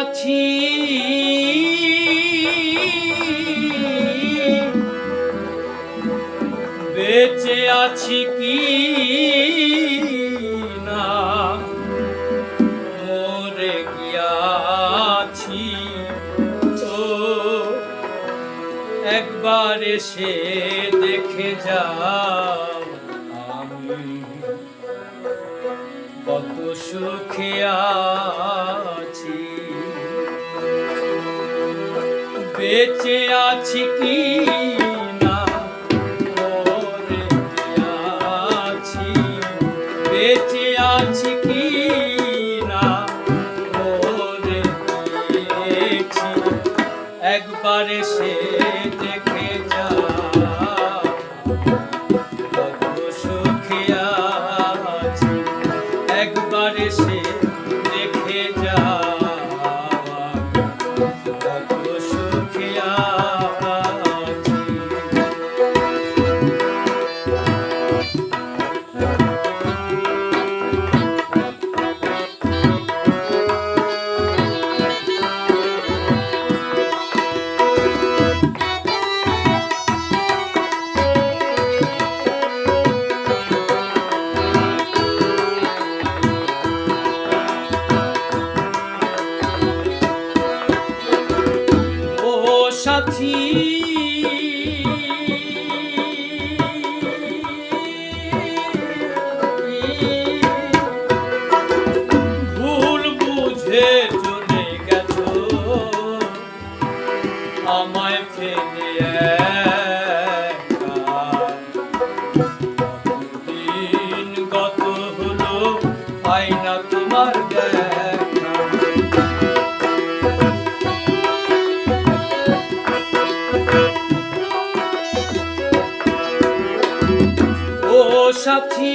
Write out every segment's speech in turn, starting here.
সাথী বেঁচে আছি কি না? মরে গিয়াছি তো। একবার এসে দেখে যাও আমি। কত সুখে বেঁচে আছি কি না? মরে আছি। বেঁচে আছি কি না? মরে একবার এসে দেখে যা। সুখে একবার এসে সাথী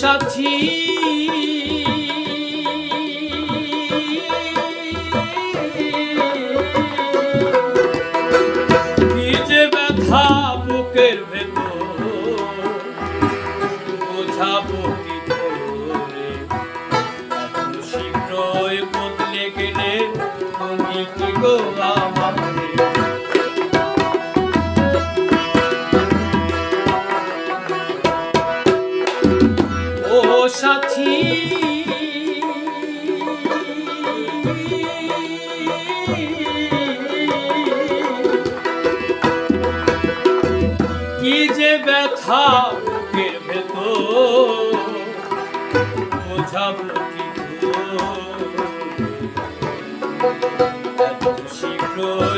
সাথী। যে ব্যথা বুকের ভেতর বোঝাবো কি করে শীঘ্রই বদলে গেলে তুমি কি গো কি যে ব্যথা বুকের ভেতর বোঝাবো কি শীঘ্রই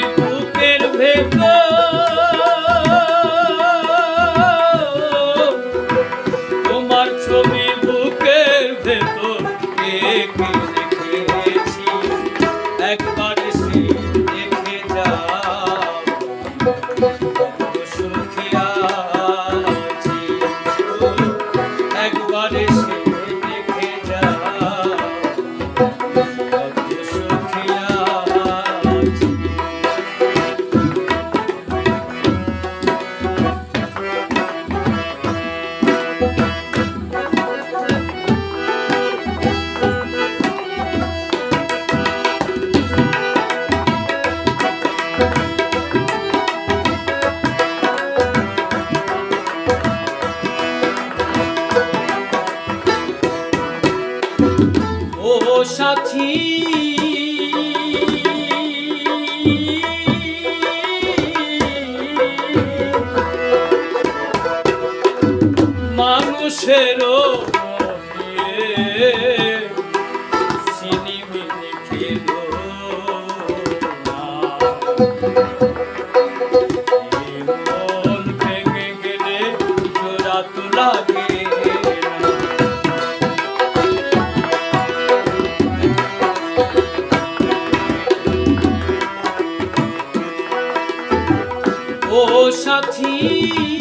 সাথী। মানুষেরও চিনি মিনি খেলে সাথী।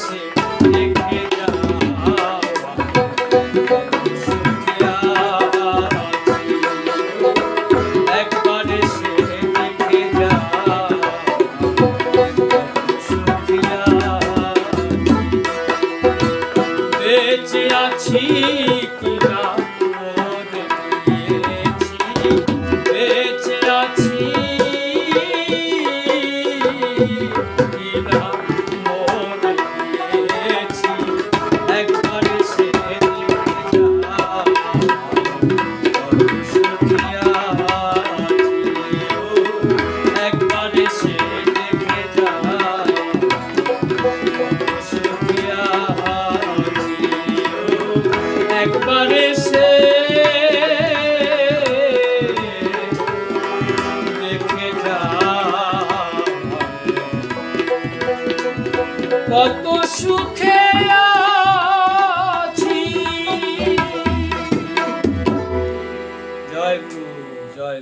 mercy. say.